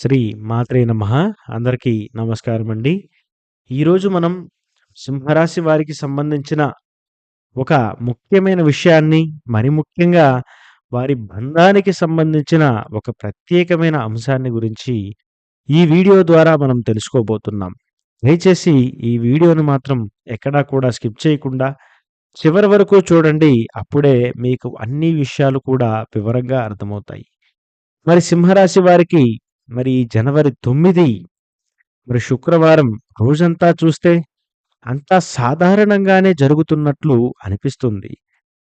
శ్రీ మాత్రే నమ అందరికీ నమస్కారం అండి. ఈరోజు మనం సింహరాశి వారికి సంబంధించిన ఒక ముఖ్యమైన విషయాన్ని, మరి ముఖ్యంగా వారి బంధానికి సంబంధించిన ఒక ప్రత్యేకమైన అంశాన్ని గురించి ఈ వీడియో ద్వారా మనం తెలుసుకోబోతున్నాం. దయచేసి ఈ వీడియోను మాత్రం ఎక్కడా కూడా స్కిప్ చేయకుండా చివరి వరకు చూడండి. అప్పుడే మీకు అన్ని విషయాలు కూడా వివరంగా అర్థమవుతాయి. మరి సింహరాశి వారికి మరి జనవరి తొమ్మిది మరి శుక్రవారం రోజంతా చూస్తే అంతా సాధారణంగానే జరుగుతున్నట్లు అనిపిస్తుంది.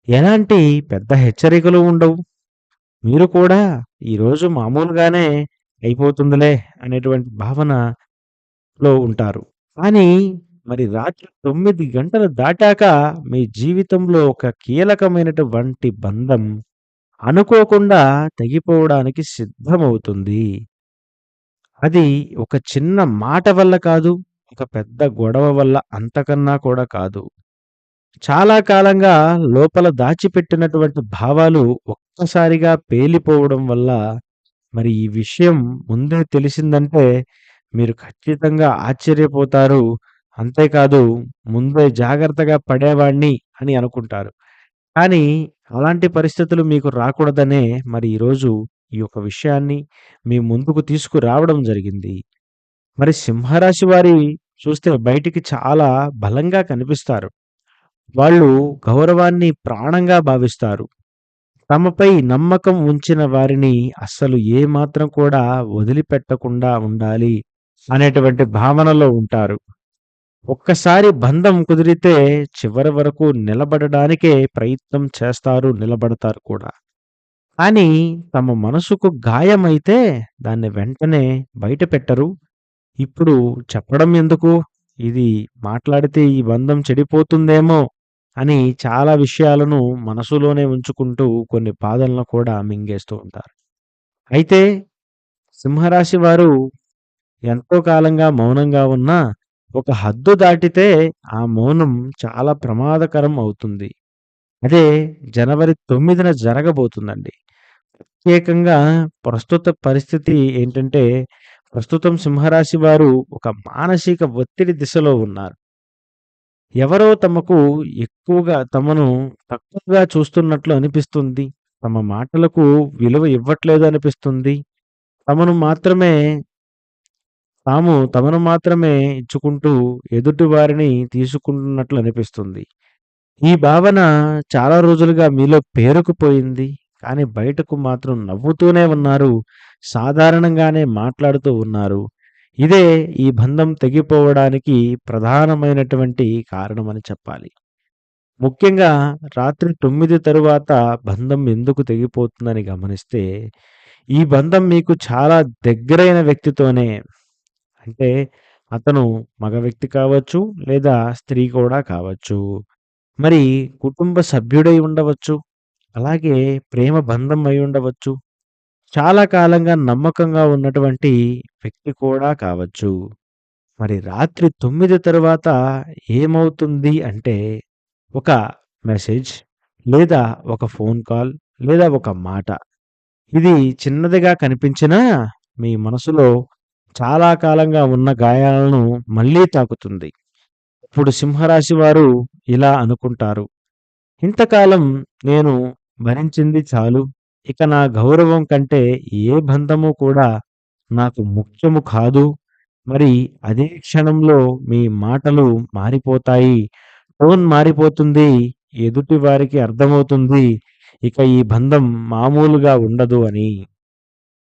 ఎలాంటి పెద్ద హెచ్చరికలు ఉండవు. మీరు కూడా ఈరోజు మామూలుగానే అయిపోతుందిలే అనేటువంటి భావనలో ఉంటారు. కానీ మరి రాత్రి తొమ్మిది గంటలు దాటాక మీ జీవితంలో ఒక కీలకమైనటువంటి బంధం అనుకోకుండా తెగిపోవడానికి సిద్ధమవుతుంది. అది ఒక చిన్న మాట వల్ల కాదు. ఒక పెద్ద గొడవ వల్ల అంతకన్నా కూడా కాదు. చాలా కాలంగా లోపల దాచిపెట్టినటువంటి భావాలు ఒక్కసారిగా పేలిపోవడం వల్ల మరి ఈ విషయం ముందే తెలిసిందంటే మీరు ఖచ్చితంగా ఆశ్చర్యపోతారు. అంతేకాదు ముందే జాగ్రత్తగా పడేవాణ్ణి అని అనుకుంటారు. కానీ అలాంటి పరిస్థితులు మీకు రాకూడదనే మరి ఈరోజు ఈ యొక్క విషయాన్ని మీ ముందుకు తీసుకురావడం జరిగింది. మరి సింహరాశి వారి చూస్తే బయటికి చాలా బలంగా కనిపిస్తారు. వాళ్ళు గౌరవాన్ని ప్రాణంగా భావిస్తారు. తమపై నమ్మకం ఉంచిన వారిని అస్సలు ఏమాత్రం కూడా వదిలిపెట్టకుండా ఉండాలి అనేటువంటి భావనలో ఉంటారు. ఒక్కసారి బంధం కుదిరితే చివరి వరకు నిలబడడానికే ప్రయత్నం చేస్తారు. నిలబడతారు కూడా. కానీ తమ మనసుకు గాయమైతే దాన్ని వెంటనే బయటపెట్టరు. ఇప్పుడు చెప్పడం ఎందుకు? ఇది మాట్లాడితే ఈ బంధం చెడిపోతుందేమో అని చాలా విషయాలను మనసులోనే ఉంచుకుంటూ కొన్ని బాధలను కూడా మింగేస్తూ ఉంటారు. అయితే సింహరాశి వారు ఎంతో కాలంగా మౌనంగా ఉన్నా ఒక హద్దు దాటితే ఆ మౌనం చాలా ప్రమాదకరం అవుతుంది. అదే జనవరి 9న జరగబోతుందండి. ప్రత్యేకంగా ప్రస్తుత పరిస్థితి ఏంటంటే ప్రస్తుతం సింహరాశి వారు ఒక మానసిక ఒత్తిడి దిశలో ఉన్నారు. ఎవరో తమకు ఎక్కువగా తమను తక్కువగా చూస్తున్నట్లు అనిపిస్తుంది. తమ మాటలకు విలువ ఇవ్వట్లేదు అనిపిస్తుంది. తమను మాత్రమే తాము తమను మాత్రమే ఇచ్చుకుంటూ ఎదుటి వారిని తీసుకుంటున్నట్లు అనిపిస్తుంది. ఈ భావన చాలా రోజులుగా మీలో పేరుకుపోయింది. కానీ బయటకు మాత్రం నవ్వుతూనే ఉన్నారు. సాధారణంగానే మాట్లాడుతూ ఉన్నారు. ఇదే ఈ బంధం తెగిపోవడానికి ప్రధానమైనటువంటి కారణమని చెప్పాలి. ముఖ్యంగా రాత్రి తొమ్మిది తరువాత బంధం ఎందుకు తెగిపోతుందని గమనిస్తే ఈ బంధం మీకు చాలా దగ్గరైన వ్యక్తితోనే అంటే అతను మగ వ్యక్తి కావచ్చు. లేదా స్త్రీ కూడా కావచ్చు. మరి కుటుంబ సభ్యుడై ఉండవచ్చు. అలాగే ప్రేమ బంధం అయి ఉండవచ్చు. చాలా కాలంగా నమ్మకంగా ఉన్నటువంటి వ్యక్తి కూడా కావచ్చు. మరి రాత్రి 9 తరువాత ఏమవుతుంది అంటే ఒక మెసేజ్ లేదా ఒక ఫోన్ కాల్ లేదా ఒక మాట. ఇది చిన్నదిగా కనిపించినా మీ మనసులో చాలా కాలంగా ఉన్న గాయాలను మళ్ళీ తాకుతుంది. ఇప్పుడు సింహరాశి వారు ఇలా అనుకుంటారు. ఇంతకాలం నేను భరించింది చాలు. ఇక నా గౌరవం కంటే ఏ బంధము కూడా నాకు ముఖ్యము కాదు. మరి అదే క్షణంలో మీ మాటలు మారిపోతాయి. టోన్ మారిపోతుంది. ఎదుటి వారికి అర్థమవుతుంది. ఇక ఈ బంధం మామూలుగా ఉండదు అని.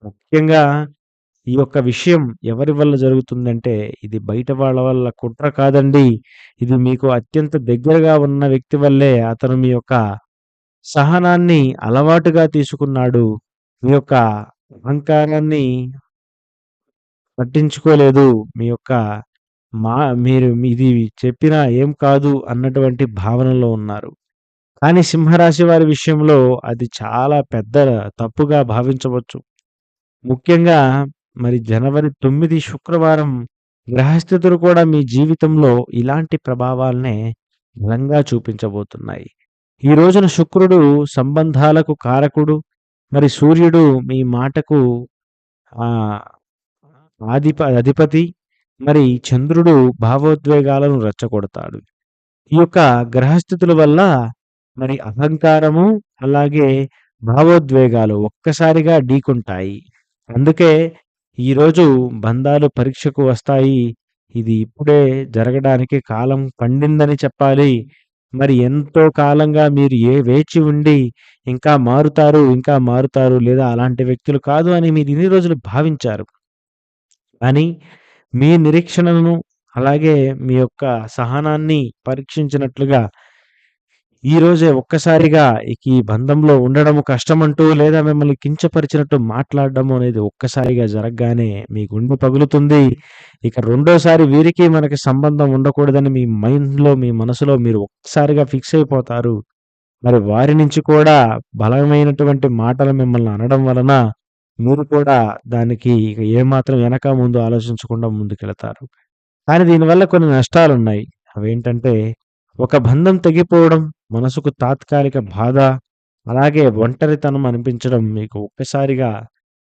ముఖ్యంగా ఈ యొక్క విషయం ఎవరి వల్ల జరుగుతుందంటే ఇది బయట వాళ్ళ వల్ల కుట్ర కాదండి. ఇది మీకు అత్యంత దగ్గరగా ఉన్న వ్యక్తి వల్లే అతను మీ యొక్క సహనాన్ని అలవాటుగా తీసుకున్నాడు. మీ యొక్క అహంకారాన్ని పట్టించుకోలేదు. మీ యొక్క మా మీరు ఇది చెప్పినా ఏం కాదు అన్నటువంటి భావనలో ఉన్నారు. కానీ సింహరాశి వారి విషయంలో అది చాలా పెద్ద తప్పుగా భావించవచ్చు. ముఖ్యంగా మరి జనవరి తొమ్మిది శుక్రవారం గ్రహస్థితులు కూడా మీ జీవితంలో ఇలాంటి ప్రభావాలనే బలంగా చూపించబోతున్నాయి. ఈ రోజున శుక్రుడు సంబంధాలకు కారకుడు. మరి సూర్యుడు మీ మాటకు ఆధిప అధిపతి మరి చంద్రుడు భావోద్వేగాలను రెచ్చగొడతాడు. ఈ యొక్క గ్రహస్థితుల వల్ల మరి అహంకారము, అలాగే భావోద్వేగాలు ఒక్కసారిగా ఢీకుంటాయి అందుకే ఈరోజు బంధాలు పరీక్షకు వస్తాయి. ఇది ఇప్పుడే జరగడానికి కాలం పండిందని చెప్పాలి. మరి ఎంతో కాలంగా మీరు ఏ వేచి ఉండి ఇంకా మారుతారు, ఇంకా మారుతారు లేదా అలాంటి వ్యక్తులు కాదు అని మీరు ఇన్ని రోజులు భావించారు. కానీ మీ నిరీక్షణలను అలాగే మీ యొక్క సహనాన్ని పరీక్షించినట్లుగా ఈరోజే ఒక్కసారిగా ఈ బంధంలో ఉండడము కష్టమంటూ లేదా మిమ్మల్ని కించపరిచినట్టు మాట్లాడడం అనేది ఒక్కసారిగా జరగగానే మీ గుండె పగులుతుంది. ఇక రెండోసారి వీరికి మనకి సంబంధం ఉండకూడదని మీ మైండ్‌లో, మీ మనసులో మీరు ఒక్కసారిగా ఫిక్స్ అయిపోతారు. మరి వారి నుంచి కూడా బలమైనటువంటి మాటలు మిమ్మల్ని అనడం వలన మీరు కూడా దానికి ఇక ఏమాత్రం వెనక ముందు ఆలోచించకుండా ముందుకెళతారు. కానీ దీనివల్ల కొన్ని నష్టాలు ఉన్నాయి అవేంటంటే ఒక బంధం తెగిపోవడం, మనసుకు తాత్కాలిక బాధ, అలాగే ఒంటరితనం అనిపించడం మీకు ఒక్కసారిగా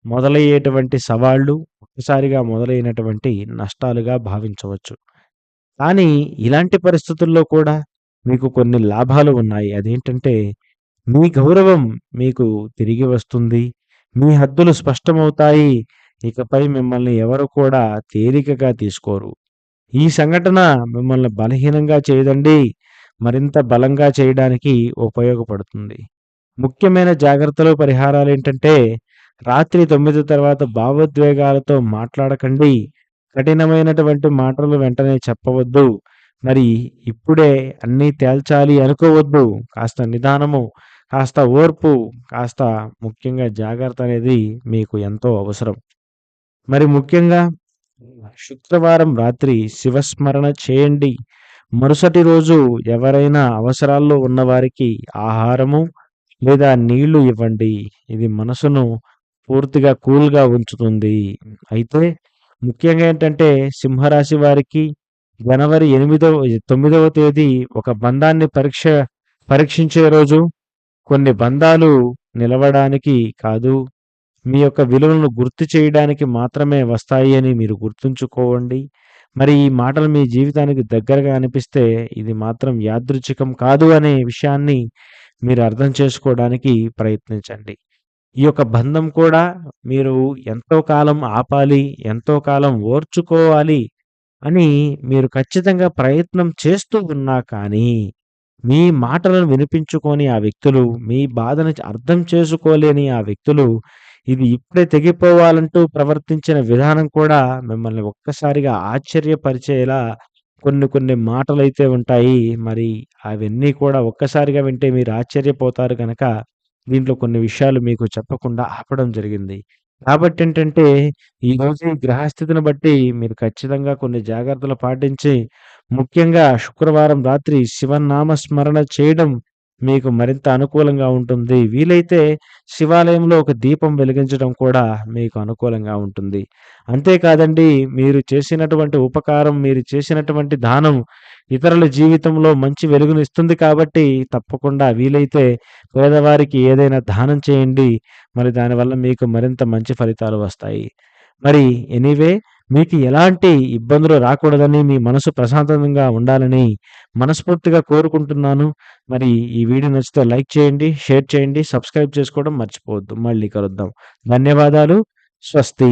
మొదలయ్యేటువంటి సవాళ్ళు, ఒక్కసారిగా మొదలైనటువంటి నష్టాలుగా భావించవచ్చు. కానీ ఇలాంటి పరిస్థితుల్లో కూడా మీకు కొన్ని లాభాలు ఉన్నాయి. అదేంటంటే మీ గౌరవం మీకు తిరిగి వస్తుంది. మీ హద్దులు స్పష్టమవుతాయి. ఇకపై మిమ్మల్ని ఎవరు కూడా తేలికగా తీసుకోరు. ఈ సంఘటన మిమ్మల్ని బలహీనంగా చేయదండి. మరింత బలంగా చేయడానికి ఉపయోగపడుతుంది. ముఖ్యమైన జాగ్రత్తలు, పరిహారాలు ఏంటంటే రాత్రి తొమ్మిది తర్వాత భావోద్వేగాలతో మాట్లాడకండి. కఠినమైనటువంటి మాటలు వెంటనే చెప్పవద్దు. మరి ఇప్పుడే అన్నీ తేల్చాలి అనుకోవద్దు. కాస్త నిదానము, కాస్త ఓర్పు, కాస్త ముఖ్యంగా జాగ్రత్త అనేది మీకు ఎంతో అవసరం. మరి ముఖ్యంగా శుక్రవారం రాత్రి శివస్మరణ చేయండి. మరుసటి రోజు ఎవరైనా అవసరాల్లో ఉన్నవారికి ఆహారము లేదా నీళ్ళు ఇవ్వండి. ఇది మనసును పూర్తిగా కూల్‌గా ఉంచుతుంది. అయితే ముఖ్యంగా ఏంటంటే సింహరాశి వారికి జనవరి ఎనిమిదవ తొమ్మిదవ తేదీ ఒక బంధాన్ని పరీక్ష పరీక్షించే రోజు. కొన్ని బంధాలు నిలవడానికి కాదు, మీ యొక్క విలువలను గుర్తు చేయడానికి మాత్రమే వస్తాయి అని మీరు గుర్తుంచుకోవండి. మరి ఈ మాటలు మీ జీవితానికి దగ్గరగా అనిపిస్తే ఇది మాత్రం యాదృచ్ఛికం కాదు అనే విషయాన్ని మీరు అర్థం చేసుకోవడానికి ప్రయత్నించండి. ఈ యొక్క బంధం కూడా మీరు ఎంతో కాలం ఆపాలి, ఎంతో కాలం ఓర్చుకోవాలి అని మీరు ఖచ్చితంగా ప్రయత్నం చేస్తూ ఉన్నా కానీ, మీ మాటలను వినిపించుకొని ఆ వ్యక్తులు, మీ బాధను అర్థం చేసుకోలేని ఆ వ్యక్తులు, ఇది ఇప్పుడే తెగిపోవాలంటూ ప్రవర్తించిన విధానం కూడా మిమ్మల్ని ఒక్కసారిగా ఆశ్చర్యపరిచేలా కొన్ని కొన్ని మాటలు అయితే ఉంటాయి. మరి అవన్నీ కూడా ఒక్కసారిగా వింటే మీరు ఆశ్చర్యపోతారు కనుక దీంట్లో కొన్ని విషయాలు మీకు చెప్పకుండా ఆపడం జరిగింది. కాబట్టేంటంటే ఈరోజు ఈ గ్రహస్థితిని బట్టి మీరు ఖచ్చితంగా కొన్ని జాగ్రత్తలు పాటించి, ముఖ్యంగా శుక్రవారం రాత్రి శివనామ స్మరణ చేయడం మీకు మరింత అనుకూలంగా ఉంటుంది. వీలైతే శివాలయంలో ఒక దీపం వెలిగించడం కూడా మీకు అనుకూలంగా ఉంటుంది. అంతేకాదండి మీరు చేసినటువంటి ఉపకారం, మీరు చేసినటువంటి దానం ఇతరుల జీవితంలో మంచి వెలుగునిస్తుంది కాబట్టి తప్పకుండా వీలైతే పేదవారికి ఏదైనా దానం చేయండి. మరి దానివల్ల మీకు మరింత మంచి ఫలితాలు వస్తాయి. మరి ఎనీవే మీకు ఎలాంటి ఇబ్బందులు రాకూడదని, మీ మనసు ప్రశాంతంగా ఉండాలని మనస్ఫూర్తిగా కోరుకుంటున్నాను. మరి ఈ వీడియో నచ్చితే లైక్ చేయండి, షేర్ చేయండి, సబ్స్క్రైబ్ చేసుకోవడం మర్చిపోవద్దు. మళ్ళీ కలుద్దాం. ధన్యవాదాలు. స్వస్తి.